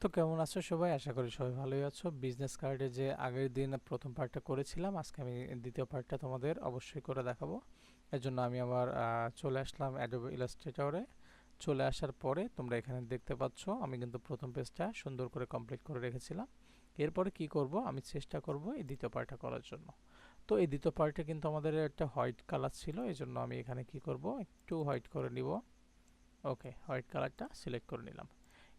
তো কেমন আছো সবাই? আশা করি সবাই ভালোই আছো। বিজনেস কার্ডে যে আগের দিন প্রথম পার্টটা করেছিলাম, আজকে আমি দ্বিতীয় পার্টটা তোমাদের অবশ্যই করে দেখাবো। এর জন্য আমি আবার চলে আসলাম অ্যাডোবি ইলাস্ট্রেটরে চলে আসার পরে তোমরা এখানে দেখতে পাচ্ছ, আমি কিন্তু প্রথম পেজটা সুন্দর করে কমপ্লিট করে রেখেছিলাম। এরপরে কি করব? আমি চেষ্টা করব এই দ্বিতীয় পার্টটা করার জন্য। তো এই দ্বিতীয় পার্টে কিন্তু আমাদের একটা হোয়াইট কালার ছিল এই জন্য আমি এখানে কি করব? একটু হোয়াইট করে নিব। ওকে হোয়াইট কালারটা সিলেক্ট করে নিলাম।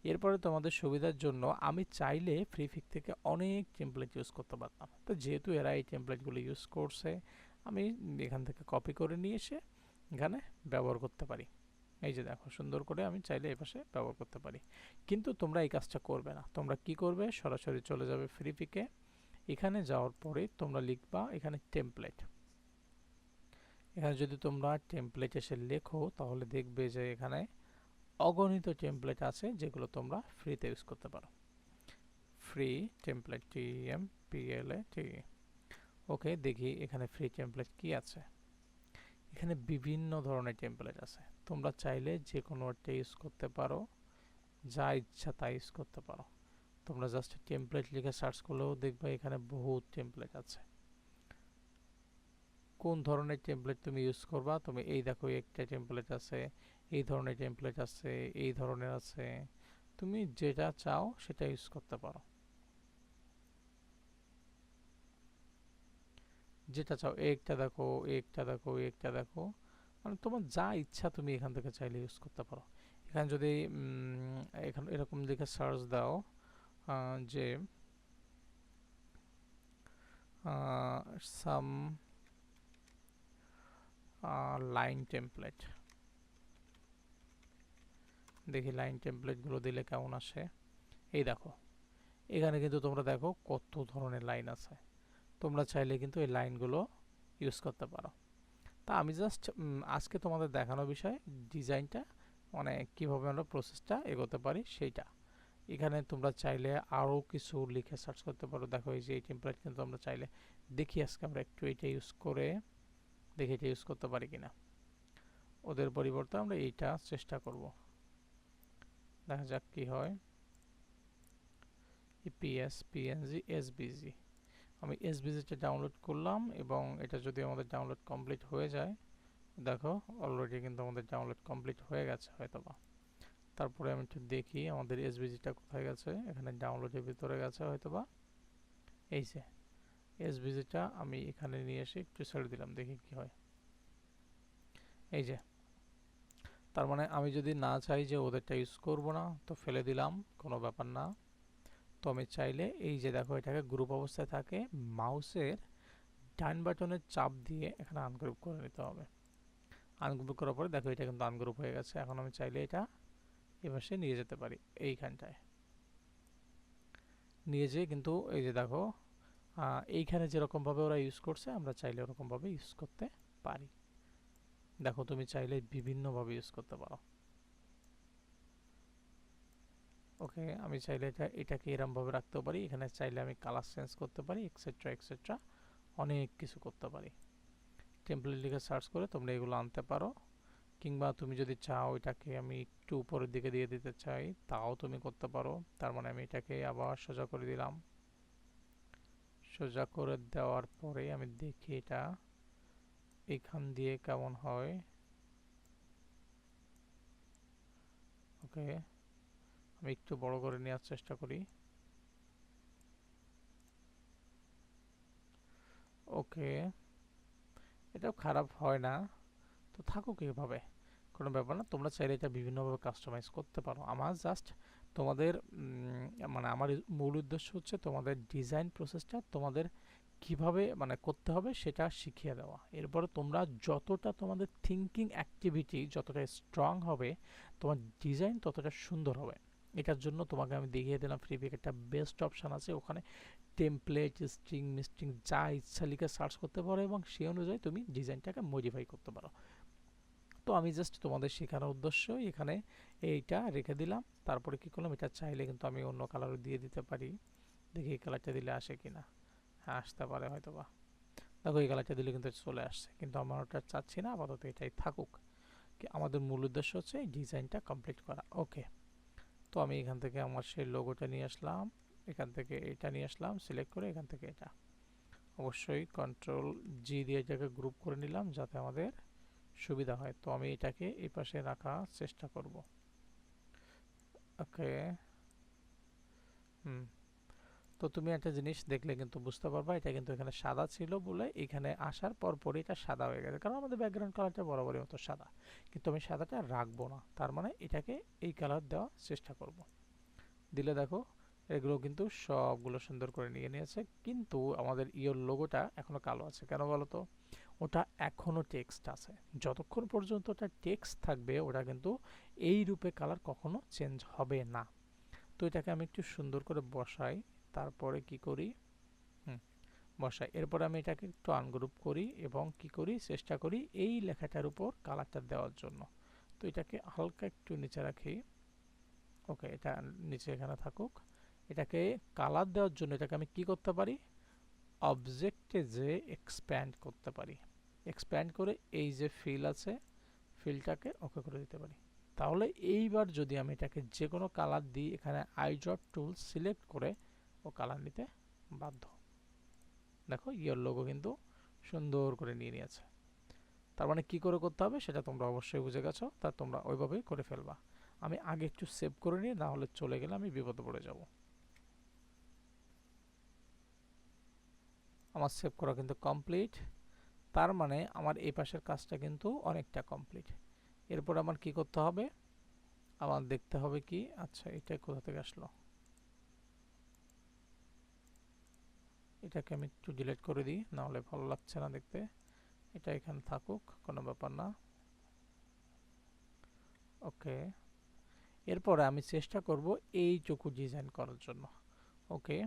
এরপরে তোমাদের সুবিধার জন্য আমি চাইলে ফ্রি ফ্রিফিক থেকে অনেক টেমপ্লেট ইউজ করতে পারতাম। তো যেহেতু এরা এই টেমপ্লেটগুলো ইউজ করছে, আমি এখান থেকে কপি করে নিয়ে এসে এখানে ব্যবহার করতে পারি। এই যে দেখো, সুন্দর করে আমি চাইলে এই পাশে ব্যবহার করতে পারি। কিন্তু তোমরা এই কাজটা করবে না। তোমরা কি করবে? সরাসরি চলে যাবে ফ্রি ফ্রিফিকে এখানে যাওয়ার পরে তোমরা লিখবা এখানে টেমপ্লেট এখানে যদি তোমরা টেমপ্লেট এসে লেখো, তাহলে দেখবে যে এখানে অগণিত টেমপ্লেট আছে যেগুলো তোমরা ফ্রিতে ইউজ করতে পারো। Free template T M P L A T okay দেখি এখানে ফ্রি টেমপ্লেট কি আছে। এখানে বিভিন্ন ধরনের টেমপ্লেট আছে। তোমরা চাইলে যে কোনো একটা ইউজ করতে পারো, যা ইচ্ছা তা ইউজ করতে পারো। তোমরা জাস্ট টেমপ্লেট লিখে সার্চ করলেও দেখবে এখানে বহুত টেমপ্লেট আছে। কোন ধরনের টেমপ্লেট তুমি ইউজ করবা? তুমি এই দেখো একটা টেমপ্লেট আছে, এই ধরনের টেমপ্লেট আছে, এই ধরনের আছে। তুমি যেটা চাও সেটা ইউজ করতে পারো। যেটা চাও একটা দেখো একটা দেখো একটা দেখো। মানে তোমার যা ইচ্ছা তুমি এখান থেকে চাইলে ইউজ করতে পারো। এখানে যদি এখানে এরকম দেখে সার্চ দাও যে সাম লাইন টেমপ্লেট দেখি লাইন টেমপ্লেটগুলো দিলে কেমন আসে। এই দেখো, এখানে কিন্তু তোমরা দেখো কত ধরনের লাইন আছে। তোমরা চাইলে কিন্তু এই লাইনগুলো ইউজ করতে পারো। তা আমি জাস্ট আজকে তোমাদের দেখানো বিষয় ডিজাইনটা মানে কীভাবে আমরা প্রসেসটা এগোতে পারি সেইটা। এখানে তোমরা চাইলে আরও কিছু লিখে সার্চ করতে পারো। দেখো এই যে এই টেমপ্লেট কিন্তু আমরা চাইলে দেখি আজকে আমরা একটু এটা ইউজ করে দেখি এটা ইউজ করতে পারি কিনা। ওদের পরিবর্তে আমরা এইটা চেষ্টা করব। দেখা যাক কি হয়। ইপিএস পিএনজি এসবিজি আমি এসবিজিটা ডাউনলোড করলাম এবং এটা যদি আমাদের ডাউনলোড কমপ্লিট হয়ে যায়, দেখো অলরেডি কিন্তু আমাদের ডাউনলোড কমপ্লিট হয়ে গেছে হয়তোবা। তারপরে আমি একটু দেখি আমাদের এসবিজিটা কোথায় গেছে, এখানে ডাউনলোডের ভিতরে গেছে হয়তোবা। এই যে। এসবিজিটা আমি এখানে নিয়ে এসে একটু ছেড়ে দিলাম, দেখি কি হয়। এই যে, তার মানে আমি যদি না চাই যে ওদেরটা ইউজ করব না, তো ফেলে দিলাম, কোনো ব্যাপার না। তো আমি চাইলে এই যে দেখো, এটাকে গ্রুপ অবস্থায় থাকে মাউসের ডান বাটনের চাপ দিয়ে এখানে আনগ্রুপ করে নিতে হবে। আনগ্রুপ করার পরে দেখো, এটা কিন্তু আনগ্রুপ হয়ে গেছে। এখন আমি চাইলে এটা এপাশে নিয়ে যেতে পারি, এইখানটায়। নিয়ে যেয়ে কিন্তু এই যে দেখো এইখানে যেরকমভাবে ওরা ইউজ করছে, আমরা চাইলে ওরকমভাবে ইউজ করতে পারি। দেখো, তুমি চাইলে বিভিন্নভাবে ইউজ করতে পারো। ওকে, আমি চাইলে এটা, এটাকে এরমভাবে রাখতেও পারি। এখানে চাইলে আমি কালার চেঞ্জ করতে পারি এক্সেট্রা এক্সেট্রা অনেক কিছু করতে পারি। টেমপ্লেট লিখে সার্চ করে তোমরা এগুলো আনতে পারো। কিংবা তুমি যদি চাও এটাকে আমি একটু উপরের দিকে দিয়ে দিতে চাই, তাও তুমি করতে পারো। তার মানে আমি এটাকে আবার সোজা করে দিলাম। সোজা করে দেওয়ার পরে আমি দেখি এটা এখান দিয়ে কেমন হয়। ওকে, আমি একটু বড় করে নেওয়ার চেষ্টা করি। ওকে, এটাও খারাপ হয় না। তো থাকুক এভাবে, কোনো ব্যাপার না, তোমরা চাইলে এটা বিভিন্নভাবে কাস্টমাইজ করতে পারো। আমার জাস্ট তোমাদের মানে আমার মূল উদ্দেশ্য হচ্ছে তোমাদের ডিজাইন প্রসেসটা তোমাদের কীভাবে মানে করতে হবে সেটা শিখিয়ে দেওয়া। এরপরে তোমরা যতটা তোমাদের থিঙ্কিং অ্যাক্টিভিটি যতটা স্ট্রং হবে, তোমার ডিজাইন ততটা সুন্দর হবে। এটার জন্য তোমাকে আমি দেখিয়ে দিলাম ফ্রিপিক একটা বেস্ট অপশান আছে। ওখানে টেমপ্লেট স্ট্রিং মিস্ট্রিং যা ইচ্ছা লিখে সার্চ করতে পারো এবং সেই অনুযায়ী তুমি ডিজাইনটাকে মডিফাই করতে পারো। তো আমি জাস্ট তোমাদের শেখানোর উদ্দেশ্য এখানে এইটা রেখে দিলাম। তারপরে কি করলাম? এটা চাইলে কিন্তু আমি অন্য কালারও দিয়ে দিতে পারি। দেখি এই কালারটা দিলে আসে কিনা। হ্যাঁ আসতে পারে হয়তো বা দেখো, এই কালারটা দিলে কিন্তু চলে আসছে। কিন্তু আমার ওটা চাচ্ছি না, আপাতত এটাই থাকুক। কি, আমাদের মূল উদ্দেশ্য হচ্ছে এই ডিজাইনটা কমপ্লিট করা। ওকে তো আমি এখান থেকে আমার সেই লোগোটা নিয়ে আসলাম। এখান থেকে এটা নিয়ে আসলাম সিলেক্ট করে এখান থেকে এটা। অবশ্যই কন্ট্রোল জি দিয়ে এটাকে গ্রুপ করে নিলাম যাতে আমাদের সুবিধা হয়। তো আমি এটাকে এই পাশে রাখার চেষ্টা করব। ওকে। হুম। তো তুমি একটা জিনিস দেখলে কিন্তু বুঝতে পারবা, এটা কিন্তু এখানে সাদা ছিল বলে এখানে আসার পর পরই এটা সাদা হয়ে গেছে। কারণ আমাদের ব্যাকগ্রাউন্ড কালারটা বরাবরই মতো সাদা। কিন্তু আমি সাদাটা রাখব না। তার মানে এটাকে এই কালার দেওয়ার চেষ্টা করব। দিলে দেখো, এগুলো কিন্তু সবগুলো সুন্দর করে নিয়ে নিয়েছে। কিন্তু আমাদের ইয়োর লোগোটা এখনও কালো আছে। কেন বলো তো? ওটা এখনও টেক্সট আছে। যতক্ষণ পর্যন্ত ওটা টেক্সট থাকবে, ওটা কিন্তু এই রূপে কালার কখনো চেঞ্জ হবে না। তো এটাকে আমি একটু সুন্দর করে বসাই, তারপরে কি করি? বসাই। এরপর আমি এটাকে একটু আনগ্রুপ করি এবং কি করি? চেষ্টা করি এই লেখাটার উপর কালারটা দেওয়ার জন্য। তো এটাকে হালকা একটু নিচে রাখি। ওকে, এটা নিচে এখানে থাকুক। এটাকে কালার দেওয়ার জন্য এটাকে আমি কি করতে পারি? অবজেক্টে যে এক্সপ্যান্ড করতে পারি। এক্সপ্যান্ড করে এই যে ফিল আছে ফিলটাকে ওকে করে দিতে পারি। তাহলে এইবার যদি আমি এটাকে যে কোনো কালার দিই এখানে আই ড্রপ টুল সিলেক্ট করে ও কালার নিতে বাধ্য। দেখো ইয়ের লোগো কিন্তু সুন্দর করে নিয়ে নিয়েছে। তার মানে কী করে করতে হবে সেটা তোমরা অবশ্যই বুঝে গেছো, তা তোমরা ওইভাবেই করে ফেলবা। আমি আগে একটু সেভ করে নিই না হলে চলে গেলে আমি বিপদে পড়ে যাব। আমার সেভ করা কিন্তু কমপ্লিট তার মানে আমার এই পাশের কাজটা কিন্তু অনেকটা কমপ্লিট এরপর আমার কি করতে হবে? আমার দেখতে হবে কি? আচ্ছা এটা কোথা থেকে আসলো? এটাকে আমি একটু ডিলেট করে দিই নাহলে ভালো লাগছে না দেখতে। এটা এখানে থাকুক, কোনো ব্যাপার না। ওকে। এরপরে আমি চেষ্টা করব এইটুকু ডিজাইন করার জন্য। ওকে।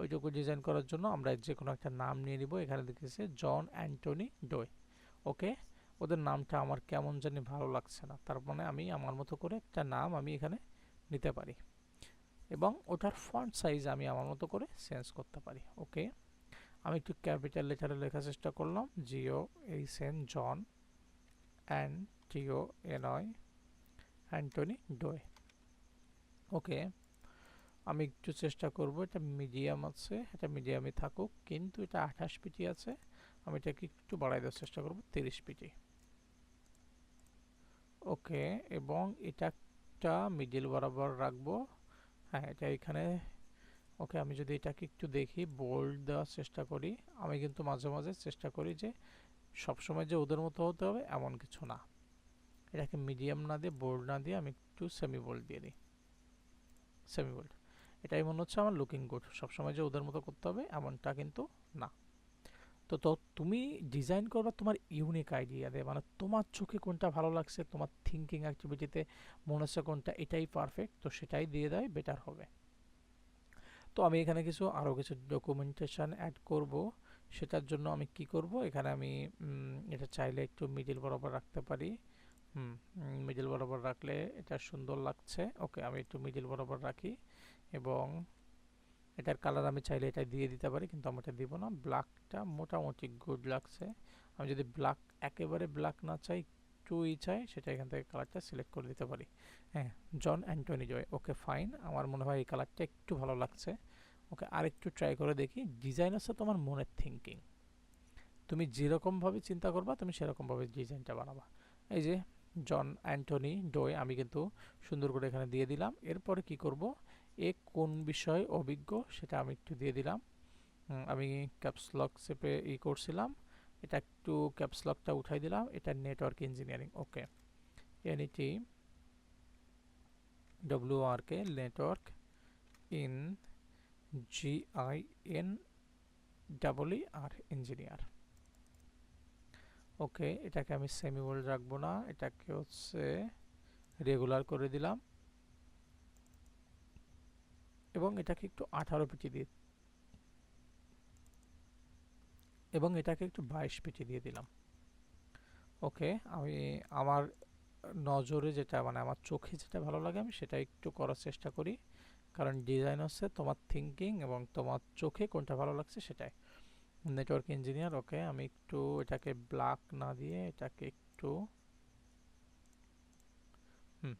ওইটুকু ডিজাইন করার জন্য আমরা যে কোনো একটা নাম নিয়ে নিব। এখানে দেখতেছে জন অ্যান্টনি ডোয় ওকে? ওদের নামটা আমার কেমন জানি ভালো লাগছে না। তার মানে আমি আমার মতো করে একটা নাম আমি এখানে নিতে পারি এবং ওটার ফন্ট সাইজ আমি আমার মতো করে চেঞ্জ করতে পারি, ওকে? আমি একটু ক্যাপিটাল লেটারে লেখার চেষ্টা করলাম J O H N John and T O N Y Antony ডোয় ওকে? আমি একটু চেষ্টা করব, এটা মিডিয়াম আছে, এটা মিডিয়ামে থাকুক, কিন্তু এটা আঠাশ পিটি আছে, আমি এটাকে একটু বাড়াই দেওয়ার চেষ্টা করব, তিরিশ পিটি। ওকে, এবং এটা একটা মিডিল বরাবর রাখব। হ্যাঁ এটা এখানে, ওকে, আমি যদি এটাকে একটু দেখি বোল্ড দেওয়ার চেষ্টা করি, আমি কিন্তু মাঝে মাঝে চেষ্টা করি যে, সবসময় যে ওদের মতো হতে হবে, এমন কিছু না। এটাকে মিডিয়াম না দিয়ে বোল্ড না দিয়ে, আমি একটু সেমি বোল্ড দিয়ে দিই। সেমি বোল্ড এটাই মনে হচ্ছে আমার লুকিং গুড সবসময় যে ওদের মতো করতে হবে, এমনটা কিন্তু না। তো তো তুমি ডিজাইন করবা তোমার ইউনিক আইডিয়া দেয় মানে তোমার চোখে কোনটা ভালো লাগছে, তোমার থিঙ্কিং অ্যাক্টিভিটিতে মনে হচ্ছে কোনটা, এটাই পারফেক্ট তো সেটাই দিয়ে দেয় বেটার হবে। তো আমি এখানে কিছু আরও কিছু ডকুমেন্টেশন অ্যাড করব। সেটার জন্য আমি কি করব? এখানে আমি এটা চাইলে একটু মিডিল বরাবর রাখতে পারি। হুম মিডিল বরাবর রাখলে এটা সুন্দর লাগছে। ওকে আমি একটু মিডিল বরাবর রাখি। এবং এটার কালার আমি চাইলে এটা দিয়ে দিতে পারি, কিন্তু আমি এটা দিব না। ব্ল্যাকটা মোটামুটি গুড লাগছে। আমি যদি ব্ল্যাক একেবারে ব্ল্যাক না চাই, একটুই চাই, সেটা এখান থেকে কালারটা সিলেক্ট করে দিতে পারি। হ্যাঁ জন অ্যান্টনি জয় ওকে ফাইন আমার মনে হয় এই কালারটা একটু ভালো লাগছে। ওকে আর একটু ট্রাই করে দেখি। ডিজাইন আছে তোমার মনের থিঙ্কিং তুমি যেরকমভাবে চিন্তা করবা, তুমি সেরকমভাবে ডিজাইনটা বানাবা। এই যে জন অ্যান্টনি ডোয় আমি কিন্তু সুন্দর করে এখানে দিয়ে দিলাম। এরপরে কি করব? এ কোন বিষয়ে অভিজ্ঞ সেটা আমি একটু দিয়ে দিলাম। আমি ক্যাপসলক সেপে ই করছিলাম। এটা একটু ক্যাপসলকটা উঠাই দিলাম। এটা network engineering okay N E T W R K network N G I N double E R engineer okay এটাকে আমি সেমি বোল্ড রাখব না। এটাকে হচ্ছে রেগুলার করে দিলাম। এবং এটাকে একটু আঠারো পিটি দিয়ে এবং এটাকে একটু বাইশ পিটি দিয়ে দিলাম। ওকে, আমি আমার নজরে যেটা মানে আমার চোখে যেটা ভালো লাগে, আমি সেটা একটু করার চেষ্টা করি। কারণ ডিজাইন হচ্ছে তোমার থিঙ্কিং এবং তোমার চোখে কোনটা ভালো লাগছে সেটাই। নেটওয়ার্ক ইঞ্জিনিয়ার ওকে, আমি একটু এটাকে ব্ল্যাক না দিয়ে এটাকে একটু হুম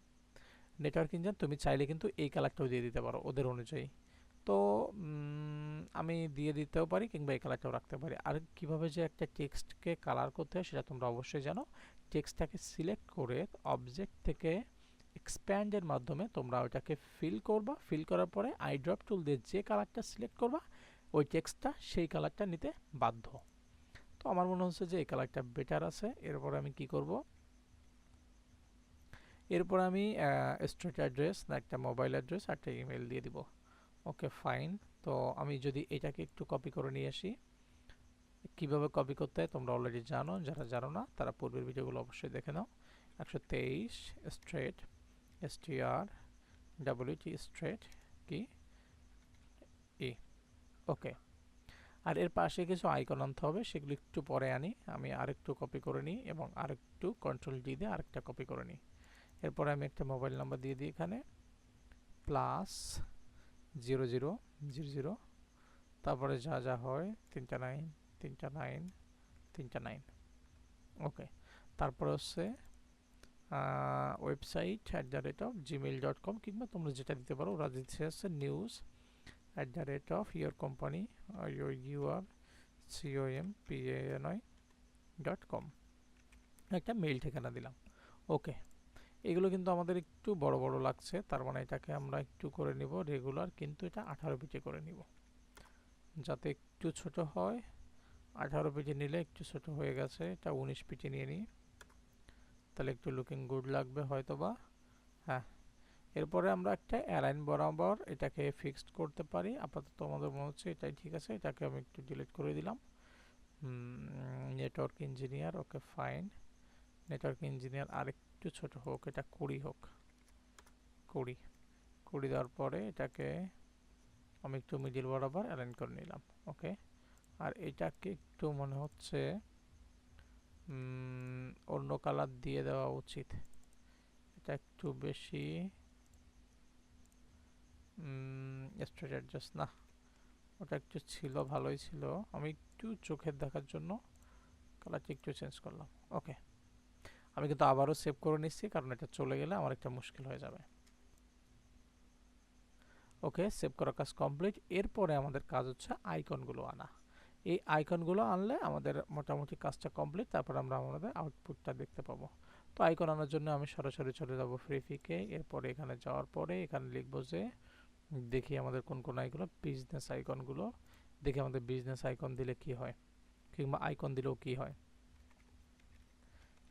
নেটওয়ার্ক ইঞ্জিন তুমি চাইলে কিন্তু এই কালারটাও দিয়ে দিতে পারো ওদের অনুযায়ী। তো আমি দিয়ে দিতেও পারি কিংবা এই কালারটাও রাখতে পারি। আর কীভাবে যে একটা টেক্সটকে কালার করতে হয় সেটা তোমরা অবশ্যই জানো। টেক্সটটাকে সিলেক্ট করে অবজেক্ট থেকে এক্সপ্যান্ডের মাধ্যমে তোমরা ওইটাকে ফিল করবা। ফিল করার পরে আইড্রপ টুল দিয়ে যে কালারটা সিলেক্ট করবা, ওই টেক্সটটা সেই কালারটা নিতে বাধ্য। তো আমার মনে হচ্ছে যে এই কালারটা বেটার আছে। এরপর আমি কি করব? এরপর আমি স্ট্রিট অ্যাড্রেস না একটা মোবাইল অ্যাড্রেস আর একটা ইমেল দিয়ে দিব। ওকে ফাইন তো আমি যদি এটাকে একটু কপি করে নিয়ে আসি, কীভাবে কপি করতে হয় তোমরা অলরেডি জানো, যারা জানো না, তারা পূর্বের ভিডিওগুলো অবশ্যই দেখে নাও। একশো তেইশ স্ট্রেট এসটিআর ডাব্লিউটি স্ট্রেট কি? ই ওকে আর এর পাশে কিছু আইকন আনতে হবে, সেগুলো একটু পরে আনি। আমি আরেকটু কপি করে নিই এবং আরেকটু কন্ট্রোল ডি দিয়ে আরেকটা কপি করে নিই। এরপরে আমি একটা মোবাইল নাম্বার দিয়ে দিই এখানে। Plus zero zero zero zero. তারপরে যা যা হয়, তিনটা নাইন তিনটা নাইন তিনটা নাইন। ওকে। তারপরে হচ্ছে website at the rate of gmail dot com কিংবা তোমরা যেটা দিতে পারো, ওরা দিচ্ছে হচ্ছে news at the rate of your company U R C O M P N I dot com. একটা মেইল ঠিকানা দিলাম। ওকে। এগুলো কিন্তু আমাদের একটু বড় বড় লাগছে। তার মানে এটাকে আমরা একটু করে নিব রেগুলার কিন্তু এটা আঠারো পিটি করে নিব। যাতে একটু ছোট হয়। আঠারো পিটি নিলে একটু ছোট হয়ে গেছে। এটা উনিশ পিটি নিয়ে নিই। তাহলে একটু লুকিং গুড লাগবে হয়তো বা হ্যাঁ। এরপরে আমরা একটা অ্যালাইন বরাবর এটাকে ফিক্সড করতে পারি। আপাতত আমাদের মনে হচ্ছে এটাই ঠিক আছে। এটাকে আমি একটু ডিলিট করে দিলাম। Network engineer okay fine network engineer আরেকটু ছোট হোক, এটা কুড়ি হোক। কুড়ি। কুড়ি দেওয়ার পরে এটাকে আমি একটু মিডিল বরাবর অ্যালাইন করে নিলাম ওকে আর এটাকে একটু মনে হচ্ছে অন্য কালার দিয়ে দেওয়া উচিত। এটা একটু বেশি স্ট্রেট অ্যাডজাস্ট না। ওটা একটু ছিল, ভালোই ছিল। আমি একটু চোখের দেখার জন্য কালারটি একটু চেঞ্জ করলাম ওকে আমি কিন্তু আবারও সেভ করে নিচ্ছি, কারণ এটা চলে গেলে আমার একটা মুশকিল হয়ে যাবে। ওকে সেভ করার কাজ কমপ্লিট এরপরে আমাদের কাজ হচ্ছে আইকনগুলো আনা। এই আইকনগুলো আনলে আমাদের মোটামুটি কাজটা কমপ্লিট তারপর আমরা আমাদের আউটপুটটা দেখতে পাবো। তো আইকন আনার জন্য আমি সরাসরি চলে যাব ফ্রিফিকে এরপরে এখানে যাওয়ার পরে এখানে লিখব যে, দেখি আমাদের কোন কোন আইকন বিজনেস আইকনগুলো দেখি আমাদের বিজনেস আইকন দিলে কি হয়, কিংবা আইকন দিলেও কি হয়।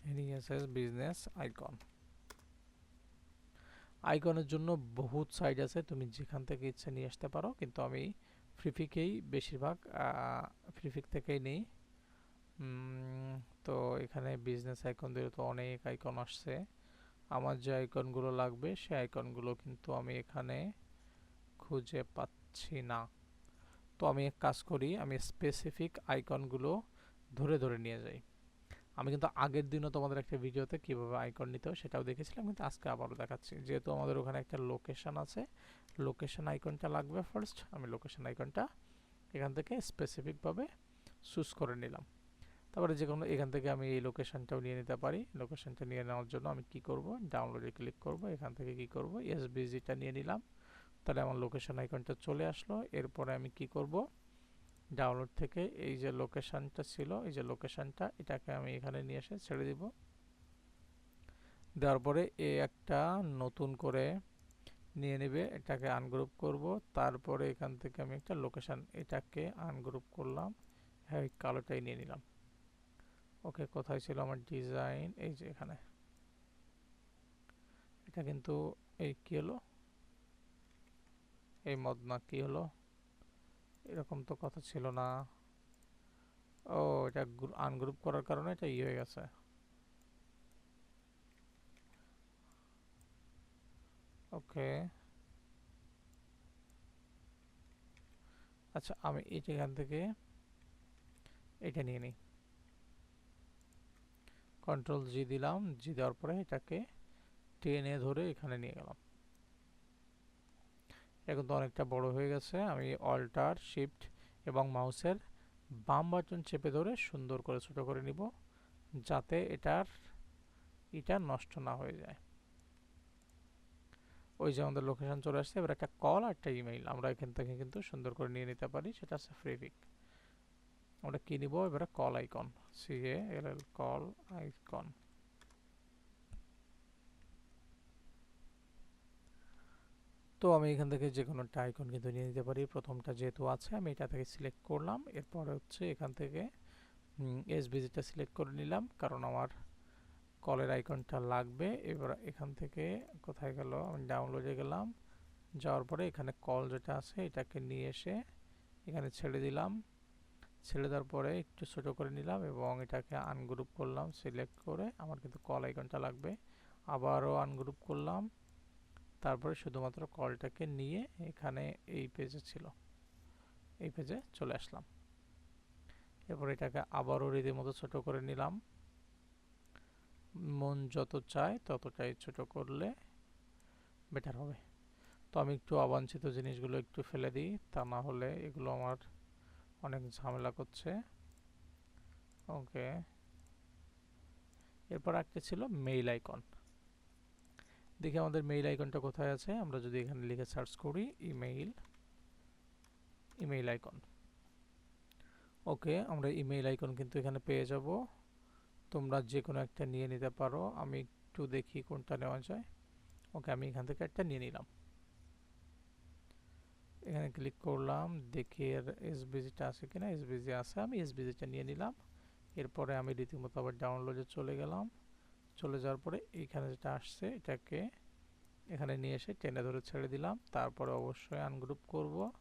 এনইএসএস বিজনেস আইকন আইকনের জন্য বহুত সাইট আছে, তুমি যেখান থেকে ইচ্ছে নিয়ে আসতে পারো, কিন্তু আমি ফ্রিফিকেই বেশিরভাগ ফ্রিফিক থেকেই নেই। তো এখানে বিজনেস আইকন দিলে তো অনেক আইকন আসছে। আমার যে আইকনগুলো লাগবে, সেই আইকনগুলো কিন্তু আমি এখানে খুঁজে পাচ্ছি না। তো আমি এক কাজ করি, আমি স্পেসিফিক আইকনগুলো ধরে ধরে নিয়ে যাই। আমি কিন্তু আগের দিনও তোমাদের একটা ভিডিওতে কীভাবে আইকন নিতে হয় সেটাও দেখেছিলাম, কিন্তু আজকে আবারও দেখাচ্ছি। যেহেতু আমাদের ওখানে একটা লোকেশন আছে লোকেশন আইকনটা লাগবে ফার্স্ট আমি লোকেশন আইকনটা এখান থেকে স্পেসিফিকভাবে চুজ করে নিলাম। তারপরে যে কোনো, এখান থেকে আমি এই লোকেশনটাও নিয়ে নিতে পারি। লোকেশানটা নিয়ে নেওয়ার জন্য আমি কি করব? ডাউনলোডে ক্লিক করব, এখান থেকে কি করব? এসবিজিটা নিয়ে নিলাম। তাহলে আমার লোকেশন আইকনটা চলে আসলো। এরপরে আমি কি করব? ডাউনলোড থেকে এই যে লোকেশানটা ছিল, এই যে লোকেশনটা এটাকে আমি এখানে নিয়ে এসে ছেড়ে দিব। দেওয়ার পরে এ একটা নতুন করে নিয়ে নেবে, এটাকে আনগ্রুপ করব। তারপরে এখান থেকে আমি একটা লোকেশন এটাকে আনগ্রুপ করলাম। হ্যাঁ ওই কালোটাই নিয়ে নিলাম। ওকে, কোথায় ছিল আমার ডিজাইন এই যে এখানে। এটা কিন্তু এই কী হলো? এই মদনা কী হলো? এরকম তো কথা ছিল না। ও, এটা আনগ্রুপ করার কারণে এটা ই হয়ে গেছে। ওকে। আচ্ছা আমি এখান থেকে এটা নিয়ে নিই। কন্ট্রোল জি দিলাম জি দেওয়ার পরে এটাকে টেনে ধরে এখানে নিয়ে গেলাম। এখন তো অনেকটা বড় হয়ে গেছে। আমি অল্টার শিফট এবং মাউসের বাম বাটন চেপে ধরে সুন্দর করে ছোট করে নিব যাতে এটার এটা নষ্ট না হয়ে যায়। ওই যে আমাদের লোকেশন চলে আসছে। এবার একটা কল আর একটা ইমেইল আমরা এখান থেকে কিন্তু সুন্দর করে নিয়ে নিতে পারি। সেটা আছে ফ্রিপিক আমরা কি নিব? এবারে call icon C L L call icon তো আমি এখান থেকে যে কোনো একটা আইকন কিন্তু নিয়ে নিতে পারি। প্রথমটা যেহেতু আছে, আমি এটা থেকে সিলেক্ট করলাম। এরপরে হচ্ছে এখান থেকে এস এসবিজিটা সিলেক্ট করে নিলাম, কারণ আমার কলের আইকনটা লাগবে। এবার এখান থেকে কোথায় গেল? আমি ডাউনলোডে গেলাম। যাওয়ার পরে এখানে কল যেটা আছে, এটাকে নিয়ে এসে এখানে ছেড়ে দিলাম। ছেড়ে দেওয়ার পরে একটু ছোটো করে নিলাম এবং এটাকে আনগ্রুপ করলাম সিলেক্ট করে আমার কিন্তু কল আইকনটা লাগবে। আবারও আনগ্রুপ করলাম। তারপরে শুধুমাত্র কলটাকে নিয়ে এখানে এই পেজে ছিল। এই পেজে চলে আসলাম। এরপর এটাকে আবারও রীতিমতো ছোট করে নিলাম। মন যত চায় ততটাই ছোট করলে বেটার হবে। তো আমি একটু অবাঞ্ছিত জিনিসগুলো একটু ফেলে দিই, তা না হলে এগুলো আমার অনেক ঝামেলা করছে। ওকে এরপর একটা ছিল মেইল আইকন দেখি আমাদের মেইল আইকনটা কোথায় আছে। আমরা যদি এখানে লিখে সার্চ করি ইমেইল ইমেইল আইকন ওকে আমরা ইমেইল আইকন কিন্তু এখানে পেয়ে যাব। তোমরা যে কোনো একটা নিয়ে নিতে পারো। আমি একটু দেখি কোনটা নেওয়া যায়। ওকে আমি এখান থেকে একটা নিয়ে নিলাম। এখানে ক্লিক করলাম, দেখি এর এসবিজিটা আছে কিনা। এসবিজি আছে, আমি এসবিজিটা নিয়ে নিলাম। এরপরে আমি রীতিমতো আবার ডাউনলোডে চলে গেলাম। চলে যাওয়ার পরে এইখানে যেটা আসছে, এটাকে এখানে নিয়ে এসে টেনে ধরে ছেড়ে দিলাম। তারপরে অবশ্যই আনগ্রুপ করব।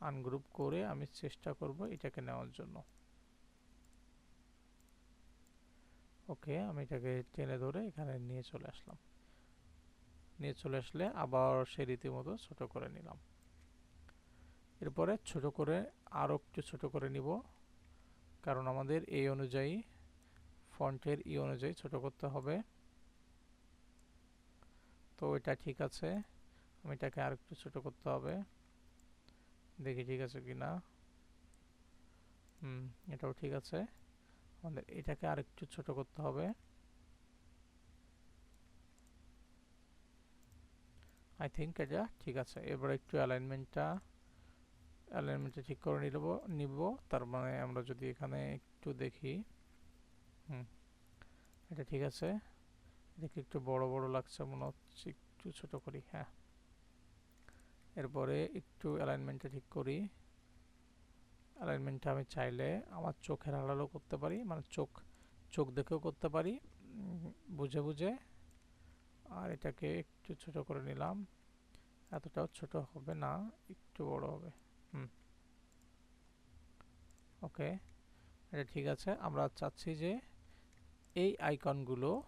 আনগ্রুপ করে আমি চেষ্টা করব এটাকে নেওয়ার জন্য। ওকে, আমি এটাকে টেনে ধরে এখানে নিয়ে চলে আসলাম। নিয়ে চলে আসলে আবার সে রীতিমতো ছোট করে নিলাম। এরপরে ছোট করে আরও একটু ছোট করে নিব। কারণ আমাদের এই অনুযায়ী ফন্টের ই অনুযায়ী ছোট করতে হবে। তো এটা ঠিক আছে। আমি এটাকে আর একটু ছোট করতে হবে। দেখি ঠিক আছে কি না হুম, এটাও ঠিক আছে। আমাদের এটাকে আর একটু ছোট করতে হবে। আই থিঙ্ক এটা ঠিক আছে। এবার একটু অ্যালাইনমেন্টটা অ্যালাইনমেন্টটা ঠিক করে নিব নিব। তার মানে আমরা যদি এখানে একটু দেখি। হুম। এটা ঠিক আছে। এটাকে একটু বড় বড় লাগছে, মনে হচ্ছে একটু ছোট করি হ্যাঁ। এরপরে একটু অ্যালাইনমেন্টটা ঠিক করি। অ্যালাইনমেন্টটা আমি চাইলে আমার চোখের আড়ালও করতে পারি মানে চোখ চোখ দেখেও করতে পারি বুঝে বুঝে। আর এটাকে একটু ছোট করে নিলাম। এতটাও ছোট হবে না, একটু বড় হবে, হুম। ওকে এটা ঠিক আছে। আমরা চাচ্ছি যে এই আইকনগুলো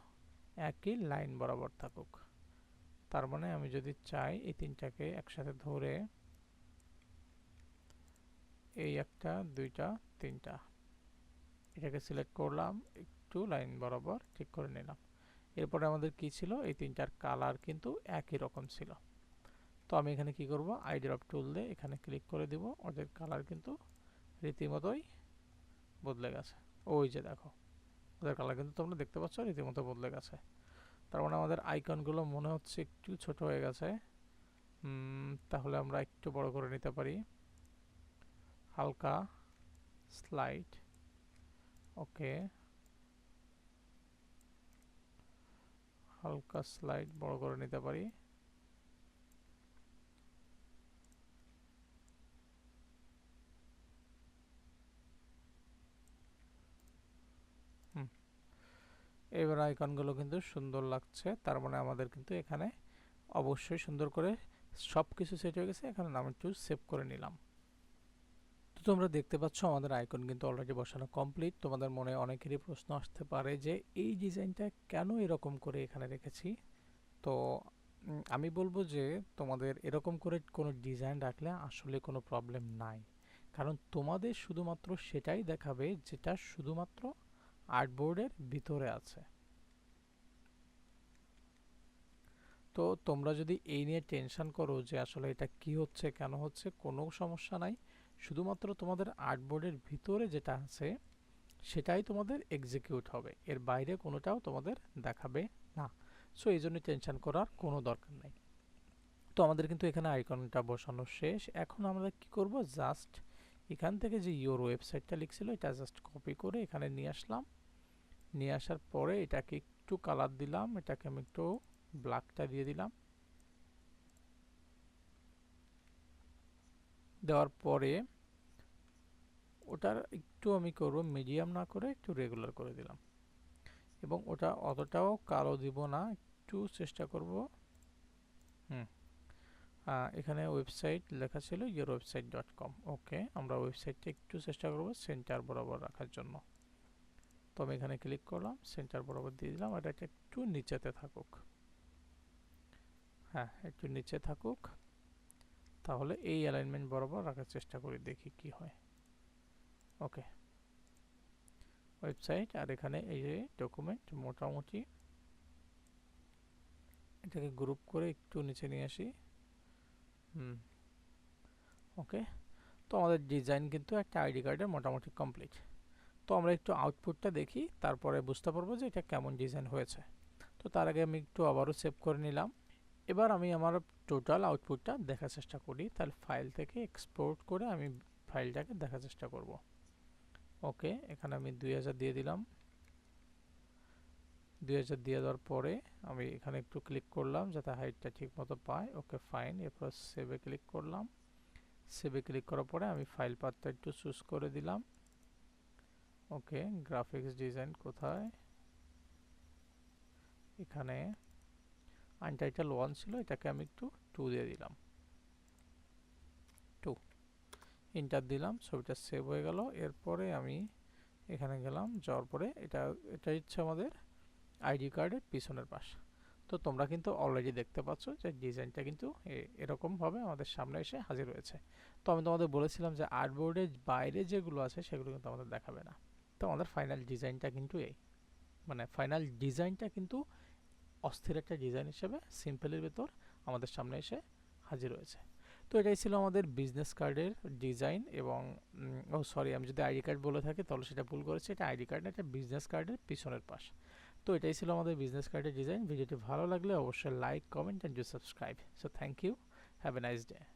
একই লাইন বরাবর থাকুক। তার মানে আমি যদি চাই এই তিনটাকে একসাথে ধরে এই একটা, দুইটা, তিনটা, এটাকে সিলেক্ট করলাম, একটু লাইন বরাবর ঠিক করে নিলাম। এরপরে আমাদের কি ছিল? এই তিনটার কালার কিন্তু একই রকম ছিল। তো আমি এখানে কি করব? আই ড্রপ টুল দিয়ে এখানে ক্লিক করে দিব। ওদের কালার কিন্তু রীতিমতোই বদলে গেছে। ওই যে দেখো। ওদের কালার কিন্তু তোমরা দেখতে পাচ্ছ রীতিমতো বদলে গেছে। তার মানে আমাদের আইকনগুলো মনে হচ্ছে একটু ছোট হয়ে গেছে। তাহলে আমরা একটু বড় করে নিতে পারি। হালকা স্লাইড ওকে। হালকা স্লাইড বড় করে নিতে পারি। এবার আইকনগুলো কিন্তু সুন্দর লাগছে। তার মানে আমাদের কিন্তু এখানে অবশ্যই সুন্দর করে সব কিছু সেট হয়ে গেছে। এখানে নাম একটু সেভ করে নিলাম। তো তোমরা দেখতে পাচ্ছ আমাদের আইকন কিন্তু অলরেডি বসানো কমপ্লিট তোমাদের মনে অনেকেরই প্রশ্ন আসতে পারে যে, এই ডিজাইনটা কেন এরকম করে এখানে রেখেছি? তো আমি বলব যে, তোমাদের এরকম করে কোনো ডিজাইন রাখলে আসলে কোনো প্রবলেম নাই। কারণ তোমাদের শুধুমাত্র সেটাই দেখাবে যেটা শুধুমাত্র আর্টবোর্ডের ভিতরে আছে। তো তোমরা যদি এই নিয়ে টেনশন করো যে আসলে এটা কি হচ্ছে, কেন হচ্ছে, কোনো সমস্যা নাই। শুধুমাত্র তোমাদের আর্টবোর্ডের ভিতরে যেটা আছে, সেটাই তোমাদের এক্সিকিউট হবে। এর বাইরে কোনোটাও তোমাদের দেখাবে না। সো এই জন্য টেনশন করার কোনো দরকার নেই। তো আমাদের কিন্তু এখানে আইকনটা বসানো শেষ। এখন আমরা কি করব? জাস্ট এখান থেকে যে ইওর ওয়েবসাইটটা লিখছিল, এটা জাস্ট কপি করে এখানে নিয়ে আসলাম। নিয়ে আসার পরে এটাকে একটু কালার দিলাম, এটাকে আমি একটু ব্ল্যাকটা দিয়ে দিলাম। দেওয়ার পরে ওটার একটু আমি করব মিডিয়াম না করে, একটু রেগুলার করে দিলাম। এবং ওটা অতটাও কালো দিব না, একটু চেষ্টা করব। হুম। এখানে ওয়েবসাইট লেখা ছিল your website dot com okay, আমরা ওয়েবসাইটটা একটু চেষ্টা করব সেন্টার বরাবর রাখার জন্য। তো আমি এখানে ক্লিক করলাম, সেন্টার বরাবর দিয়ে দিলাম এটা একটু নিচেতে থাকুক। হ্যাঁ একটু নিচে থাকুক, তাহলে এই অ্যালাইনমেন্ট বরাবর রাখার চেষ্টা করি, দেখি কি হয়। ওকে। ওয়েবসাইট, আর এখানে এই যে ডকুমেন্ট মোটামুটি এটাকে গ্রুপ করে একটু নিচে নিয়ে আসি। হুম। ওকে তো আমাদের ডিজাইন কিন্তু একটা আইডি কার্ডের মোটামুটি কমপ্লিট তো আমরা একটু আউটপুটটা দেখি, তারপরে বুঝতে পারব যে এটা কেমন ডিজাইন হয়েছে। তো তার আগে আমি একটু আবারও সেভ করে নিলাম। এবার আমি আমার টোটাল আউটপুটটা দেখার চেষ্টা করি, তাহলে ফাইল থেকে এক্সপোর্ট করে আমি ফাইলটাকে দেখার চেষ্টা করব। ওকে এখানে আমি দুই হাজার দিয়ে দিলাম। দুই হাজার দিয়ে দেওয়ার পরে আমি এখানে একটু ক্লিক করলাম, যাতে হাইটটা ঠিক মতো পায়। ওকে ফাইন এরপর সেভে ক্লিক করলাম। সেভে ক্লিক করার পরে আমি ফাইল পাথটা একটু চুজ করে দিলাম। ওকে গ্রাফিক্স ডিজাইন কোথায়? এখানে আনটাইটেল ওয়ান ছিল, এটাকে আমি একটু টু দিয়ে দিলাম। টু ইন্টার দিলাম, ছবিটা সেভ হয়ে গেল। এরপরে আমি এখানে গেলাম, যাওয়ার পরে এটা এটা হচ্ছে আমাদের আইডি কার্ডের পিছনের পাশ। তো তোমরা কিন্তু অলরেডি দেখতে পাচ্ছ যে ডিজাইনটা কিন্তু এরকমভাবে আমাদের সামনে এসে হাজির হয়েছে। তো আমি তোমাদের বলেছিলাম যে আর্টবোর্ডের বাইরে যেগুলো আছে সেগুলো কিন্তু আমাদের দেখাবে না। তো আমাদের ফাইনাল ডিজাইনটা কিন্তু এই। মানে ফাইনাল ডিজাইনটা কিন্তু অস্থির একটা ডিজাইন হিসেবে সিম্পলের ভেতর আমাদের সামনে এসে হাজির হয়েছে। তো এটাই ছিল আমাদের বিজনেস কার্ডের ডিজাইন এবং ও সরি আমি যদি আইডি কার্ড বলে থাকি তাহলে সেটা ভুল করেছি। এটা আইডি কার্ড একটা বিজনেস কার্ডের পিছনের পাশ। তো এটাই ছিল আমাদের বিজনেস কার্ডের ডিজাইন ভিডিওটি ভালো লাগলে অবশ্যই like comment and subscribe so thank you have a nice day